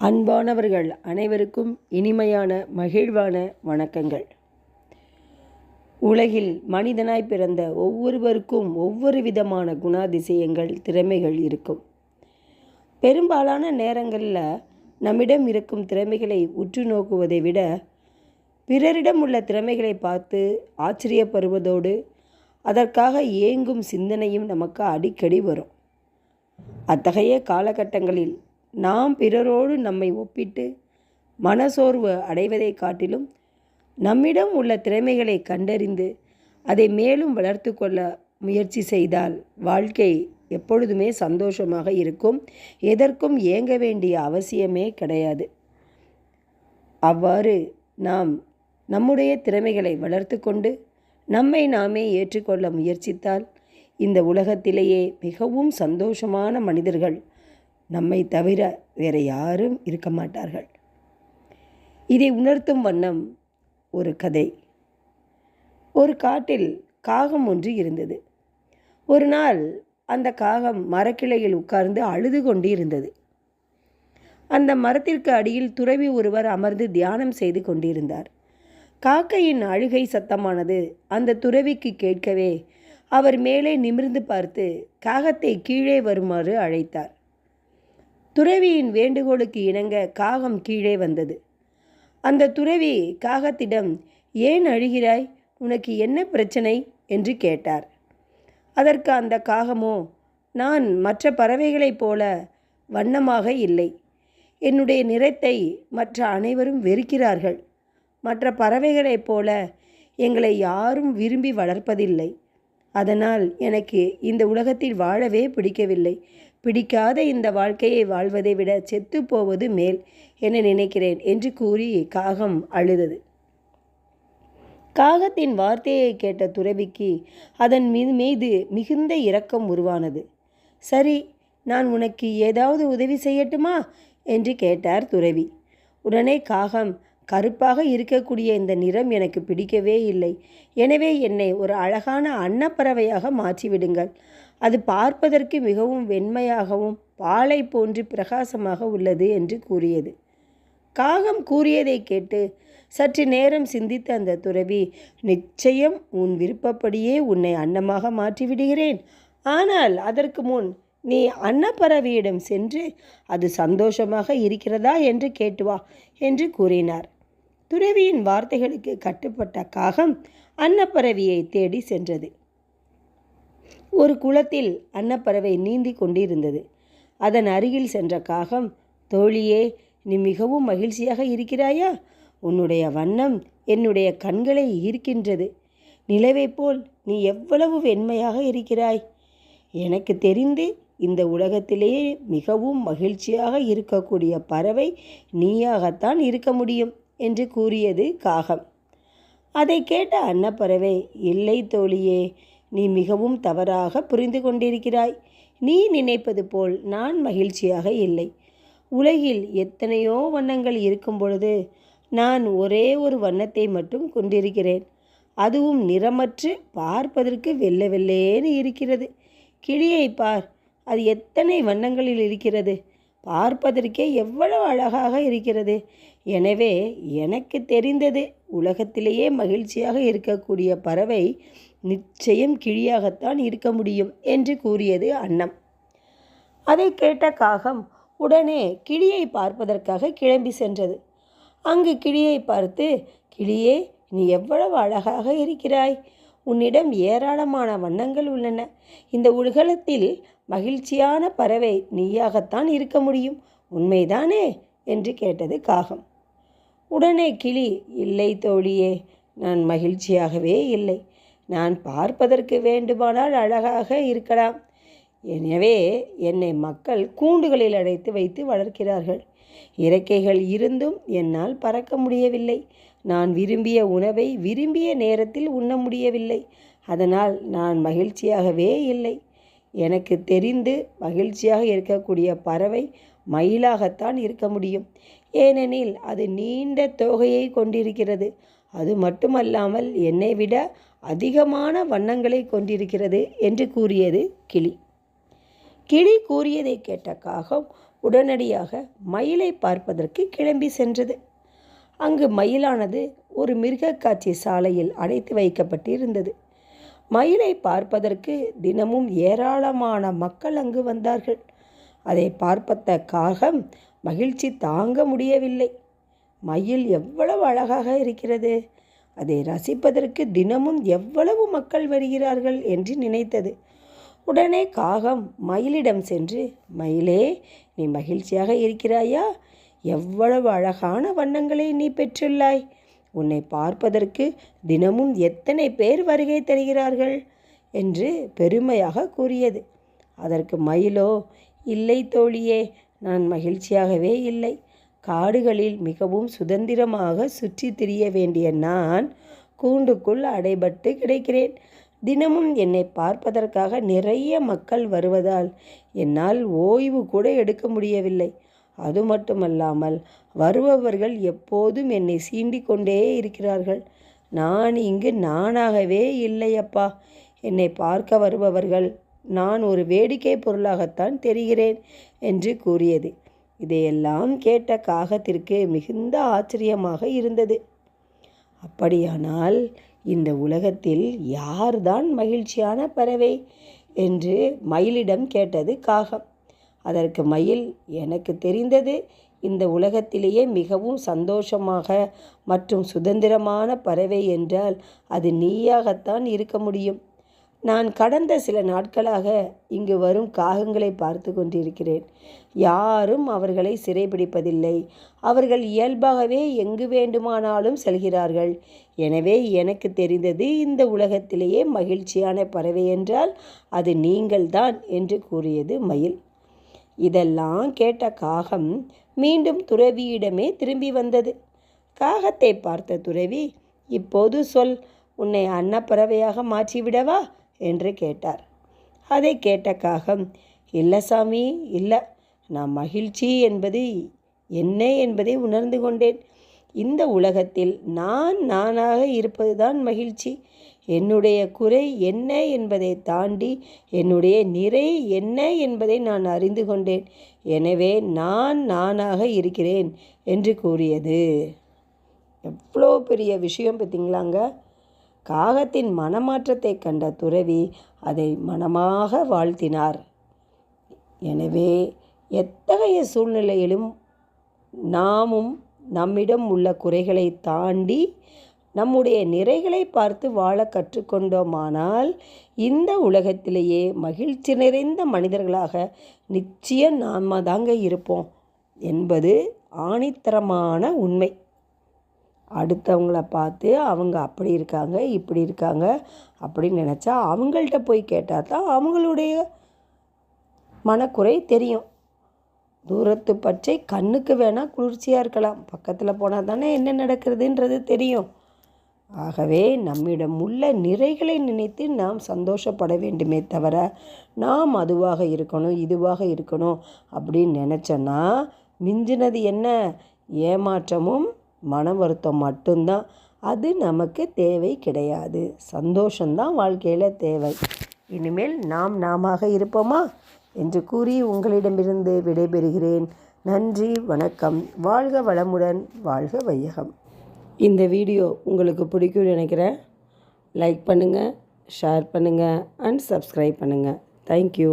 அன்பானவர்கள் அனைவருக்கும் இனிமையான மகிழ்வான வணக்கங்கள். உலகில் மனிதனாய் பிறந்த ஒவ்வொருவருக்கும் ஒவ்வொரு விதமான குணாதிசயங்கள் திறமைகள் இருக்கும். பெரும்பாலான நேரங்களில் நம்மிடம் இருக்கும் திறமைகளை உற்று நோக்குவதை விட பிறரிடம் உள்ள திறமைகளை பார்த்து ஆச்சரியப்படுவதோடு அதற்காக ஏங்கும் சிந்தனையும் நமக்கு அடிக்கடி வரும். அத்தகைய காலகட்டங்களில் நாம் பிறரோடு நம்மை ஒப்பிட்டு மனசோர்வு அடைவதை காட்டிலும் நம்மிடம் உள்ள திறமைகளை கண்டறிந்து அதை மேலும் வளர்த்து கொள்ள முயற்சி செய்தால் வாழ்க்கை எப்பொழுதுமே சந்தோஷமாக இருக்கும். எதற்கும் ஏங்க வேண்டிய அவசியமே கிடையாது. அவ்வாறு நாம் நம்முடைய திறமைகளை வளர்த்து கொண்டு நம்மை நாமே ஏற்றுக்கொள்ள முயற்சித்தால் இந்த உலகத்திலேயே மிகவும் சந்தோஷமான மனிதர்கள் நம்மை தவிர வேறு யாரும் இருக்க மாட்டார்கள். இதை உணர்த்தும் வண்ணம் ஒரு கதை. ஒரு காட்டில் காகம் ஒன்று இருந்தது. ஒரு நாள் அந்த காகம் மரக்கிளையில் உட்கார்ந்து அழுது கொண்டு இருந்தது அந்த மரத்திற்கு அடியில் துறவி ஒருவர் அமர்ந்து தியானம் செய்து கொண்டிருந்தார். காக்கையின் அழுகை சத்தமானது அந்த துறவிக்கு கேட்கவே அவர் மேலே நிமிர்ந்து பார்த்து காகத்தை கீழே வருமாறு அழைத்தார். துறவியின் வேண்டுகோளுக்கு இணங்க காகம் கீழே வந்தது. அந்த துறவி காகத்திடம் ஏன் அழுகிறாய்? உனக்கு என்ன பிரச்சனை என்று கேட்டார். அதற்கு அந்த காகமோ நான் மற்ற பறவைகளைப் போல வண்ணமாக இல்லை. என்னுடைய நிறத்தை மற்ற அனைவரும் வெறுக்கிறார்கள். மற்ற பறவைகளைப் போல எங்களை யாரும் விரும்பி வளர்ப்பதில்லை. அதனால் எனக்கு இந்த உலகத்தில் வாழவே பிடிக்கவில்லை. பிடிக்காத இந்த வாழ்க்கையை வாழ்வதை விட செத்து போவது மேல் என நினைக்கிறேன் என்று கூறி காகம் அழுதது. காகத்தின் வார்த்தையை கேட்ட துறவிக்கு அதன் மீது மீது மிகுந்த இரக்கம் உருவானது. சரி நான் உனக்கு ஏதாவது உதவி செய்யட்டுமா? என்று கேட்டார் துறவி. உடனே காகம் கருப்பாக இருக்கக்கூடிய இந்த நிறம் எனக்கு பிடிக்கவே இல்லை. எனவே என்னை ஒரு அழகான அன்னப்பறவையாக மாற்றிவிடுங்கள். அது பார்ப்பதற்கு மிகவும் வெண்மையாகவும் பாலை போன்று பிரகாசமாக உள்ளது என்று கூறியது. காகம் கூறியதை கேட்டு சற்று நேரம் சிந்தித்த அந்த துறவி நிச்சயம் உன் விருப்பப்படியே உன்னை அன்னமாக மாற்றிவிடுகிறேன். ஆனால் அதற்கு முன் நீ அன்னப்பறவையிடம் சென்று அது சந்தோஷமாக இருக்கிறதா என்று கேட்டு வா என்று கூறினார். துறவியின் வார்த்தைகளுக்கு கட்டுப்பட்ட காகம் அன்னப்பறவையை தேடி சென்றது. ஒரு குளத்தில் அன்னப்பறவை நீந்தி கொண்டிருந்தது. அதன் அருகில் சென்ற காகம் தோழியே நீ மிகவும் மகிழ்ச்சியாக இருக்கிறாயா? உன்னுடைய வண்ணம் என்னுடைய கண்களை ஈர்க்கின்றது. நிலவைப் போல் நீ எவ்வளவு வெண்மையாக இருக்கிறாய்? எனக்கு தெரிந்து இந்த உலகத்திலேயே மிகவும் மகிழ்ச்சியாக இருக்கக்கூடிய பறவை நீயாகத்தான் இருக்க முடியும் என்று கூறியது காகம். அதை கேட்ட அன்னப்பறவை இல்லை தோழியே நீ மிகவும் தவறாக புரிந்து கொண்டிருக்கிறாய். நீ நினைப்பது போல் நான் மகிழ்ச்சியாக இல்லை. உலகில் எத்தனையோ வண்ணங்கள் இருக்கும் பொழுது நான் ஒரே ஒரு வண்ணத்தை மட்டும் கொண்டிருக்கிறேன். அதுவும் நிறமற்று பார்ப்பதற்கு வெள்ளை வெள்ளேன்னு இருக்கிறது. கிளியை பார் அது எத்தனை வண்ணங்களில் இருக்கிறது? பார்ப்பதற்கே எவ்வளவு அழகாக இருக்கிறது. எனவே எனக்கு தெரிந்தது உலகத்திலேயே மகிழ்ச்சியாக இருக்கக்கூடிய பறவை நிச்சயம் கிளியாகத்தான் இருக்க முடியும் என்று கூறியது அன்னம். அதை கேட்ட காகம் உடனே கிளியை பார்ப்பதற்காக கிளம்பி சென்றது. அங்கு கிளியை பார்த்து கிளியே நீ எவ்வளவு அழகாக இருக்கிறாய். உன்னிடம் ஏராளமான வண்ணங்கள் உள்ளன. இந்த உலகத்தில் மகிழ்ச்சியான பறவை நீயாகத்தான் இருக்க முடியும். உண்மைதானே? என்று கேட்டது காகம். உடனே கிளி இல்லை தோழியே நான் மகிழ்ச்சியாகவே இல்லை. நான் பார்ப்பதற்கு வேண்டுமானால் அழகாக இருக்கலாம். எனவே என்னை மக்கள் கூண்டுகளில் அடைத்து வைத்து வளர்க்கிறார்கள். இறக்கைகள் இருந்தும் என்னால் பறக்க முடியவில்லை. நான் விரும்பிய உணவை விரும்பிய நேரத்தில் உண்ண முடியவில்லை. அதனால் நான் மகிழ்ச்சியாகவே இல்லை. எனக்கு தெரிந்து மகிழ்ச்சியாக இருக்கக்கூடிய பறவை மயிலாகத்தான் இருக்க முடியும். ஏனெனில் அது நீண்ட தோகையை கொண்டிருக்கிறது. அது மட்டுமல்லாமல் என்னை விட அதிகமான வண்ணங்களை கொண்டிருக்கிறது என்று கூறியது கிளி. கிளி கூறியதை கேட்ட காகம் உடனடியாக மயிலை பார்ப்பதற்கு கிளம்பி சென்றது. அங்கு மயிலானது ஒரு மிருகக்காட்சி சாலையில் அடைத்து வைக்கப்பட்டிருந்தது. மயிலை பார்ப்பதற்கு தினமும் ஏராளமான மக்கள் அங்கு வந்தார்கள். அதை பார்ப்பத்த காகம் மகிழ்ச்சி தாங்க முடியவில்லை. மயில் எவ்வளவு அழகாக இருக்கிறது. அதை ரசிப்பதற்கு தினமும் எவ்வளவு மக்கள் வருகிறார்கள் என்று நினைத்தது. உடனே காகம் மயிலிடம் சென்று மயிலே நீ மகிழ்ச்சியாக இருக்கிறாயா? எவ்வளவு அழகான வண்ணங்களை நீ பெற்றுள்ளாய். உன்னை பார்ப்பதற்கு தினமும் எத்தனை பேர் வருகை தருகிறார்கள்? என்று பெருமையாக கூறியது. அதற்கு மயிலோ இல்லை தோழியே நான் மகிழ்ச்சியாகவே இல்லை. காடுகளில் மிகவும் சுதந்திரமாக சுற்றி திரிய வேண்டிய நான் கூண்டுக்குள் அடைபட்டு கிடைக்கிறேன். தினமும் என்னை பார்ப்பதற்காக நிறைய மக்கள் வருவதால் என்னால் ஓய்வு கூட எடுக்க முடியவில்லை. அது மட்டுமல்லாமல் வருபவர்கள் எப்போதும் என்னை சீண்டிக் கொண்டே இருக்கிறார்கள். நான் இங்கு நானாகவே இல்லையப்பா. என்னை பார்க்க வருபவர்கள் நான் ஒரு வேடிக்கை பொருளாகத்தான் தெரிகிறேன் என்று கூறியது. இதையெல்லாம் கேட்ட காகத்திற்கு மிகுந்த ஆச்சரியமாக இருந்தது. அப்படியானால் இந்த உலகத்தில் யார்தான் மகிழ்ச்சியான பறவை? என்று மயிலிடம் கேட்டது காகம். அதற்கு மயில் எனக்கு தெரிந்தது இந்த உலகத்திலேயே மிகவும் சந்தோஷமாக மற்றும் சுதந்திரமான பறவை என்றால் அது நீயாகத்தான் இருக்க முடியும். நான் கடந்த சில நாட்களாக இங்கு வரும் காகங்களை பார்த்து கொண்டிருக்கிறேன். யாரும் அவர்களை சிறைபிடிப்பதில்லை. அவர்கள் இயல்பாகவே எங்கு வேண்டுமானாலும் செல்கிறார்கள். எனவே எனக்கு தெரிந்தது இந்த உலகத்திலேயே மகிழ்ச்சியான பறவை என்றால் அது நீங்கள்தான் என்று கூறியது மயில். இதெல்லாம் கேட்ட காகம் மீண்டும் துறவியிடமே திரும்பி வந்தது. காகத்தை பார்த்த துறவி இப்போது சொல் உன்னை அன்னப்பறவையாக மாற்றிவிடவா? என்று கேட்டார். அதை கேட்ட காகம் இல்லை சாமி இல்லை நான் மகிழ்ச்சி என்பது என்ன என்பதை உணர்ந்து கொண்டேன். இந்த உலகத்தில் நான் நானாக இருப்பதுதான் மகிழ்ச்சி. என்னுடைய குறை என்ன என்பதை தாண்டி என்னுடைய நிறை என்ன என்பதை நான் அறிந்து கொண்டேன். எனவே நான் நானாக இருக்கிறேன் என்று கூறியது. எவ்வளோ பெரிய விஷயம் பார்த்தீங்களாங்க? காகத்தின் மனமாற்றத்தை கண்ட துறவி அதை மனமாக வாழ்த்தினார். எனவே எத்தகைய சூழ்நிலையிலும் நாமும் நம்மிடம் உள்ள குறைகளை தாண்டி நம்முடைய நிறைகளை பார்த்து வாழ கற்றுக்கொண்டோமானால் இந்த உலகத்திலேயே மகிழ்ச்சி நிறைந்த மனிதர்களாக நிச்சயம் நாம் தாங்க இருப்போம் என்பது ஆணித்தரமான உண்மை. அடுத்தவங்கள பார்த்து அவங்க அப்படி இருக்காங்க இப்படி இருக்காங்க அப்படின்னு நினச்சா அவங்கள்ட்ட போய் கேட்டால் தான் அவங்களுடைய மனக்குறை தெரியும். தூரத்து பச்சை கண்ணுக்கு வேணால் குளிர்ச்சியாக இருக்கலாம். பக்கத்தில் போனால் தானே என்ன நடக்கிறதுன்றது தெரியும். ஆகவே நம்மிடம் உள்ள நிறைகளை நினைத்து நாம் சந்தோஷப்பட வேண்டுமே தவிர நாம் அதுவாக இருக்கணும் இதுவாக இருக்கணும் அப்படின்னு நினச்சோன்னா மிஞ்சினது என்ன? ஏமாற்றமும் மன வருத்தம் மட்டும்தான். அது நமக்கு தேவை கிடையாது. சந்தோஷம்தான் வாழ்க்கையில் தேவை. இனிமேல் நாம் நாமாக இருப்போமா? என்று கூறி உங்களிடமிருந்து விடைபெறுகிறேன். நன்றி வணக்கம். வாழ்க வளமுடன் வாழ்க வையகம். இந்த வீடியோ உங்களுக்கு பிடிக்கும்னு நினைக்கிறேன். லைக் பண்ணுங்கள் ஷேர் பண்ணுங்கள் அண்ட் சப்ஸ்கிரைப் பண்ணுங்கள் தேங்க்யூ